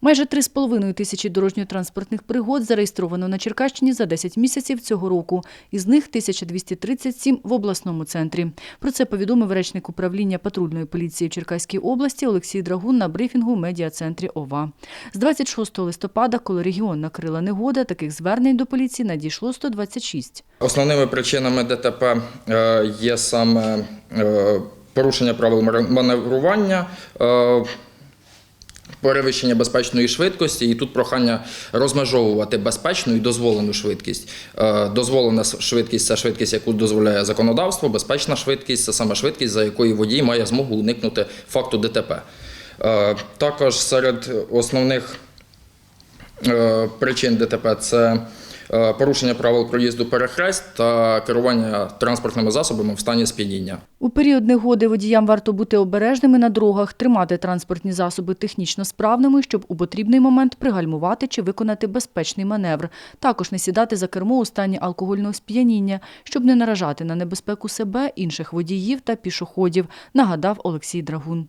Майже 3,5 тисячі дорожньо-транспортних пригод зареєстровано на Черкащині за 10 місяців цього року. Із них 1237 в обласному центрі. Про це повідомив речник управління патрульної поліції в Черкаській області Олексій Драгун на брифінгу в медіа-центрі ОВА. З 26 листопада, коли регіон накрила негода, таких звернень до поліції надійшло 126. Основними причинами ДТП е, є саме е, порушення правил маневрування, е, перевищення безпечної швидкості, і тут прохання розмежовувати безпечну і дозволену швидкість. Е, Дозволена швидкість це швидкість, яку дозволяє законодавство, безпечна швидкість це саме швидкість, за якою водій має змогу уникнути факту ДТП. Е, Також серед основних Е, причин ДТП це порушення правил проїзду перехрест та керування транспортними засобами в стані сп'яніння. У період негоди водіям варто бути обережними на дорогах, тримати транспортні засоби технічно справними, щоб у потрібний момент пригальмувати чи виконати безпечний маневр. Також не сідати за кермо у стані алкогольного сп'яніння, щоб не наражати на небезпеку себе, інших водіїв та пішоходів, нагадав Олексій Драгун.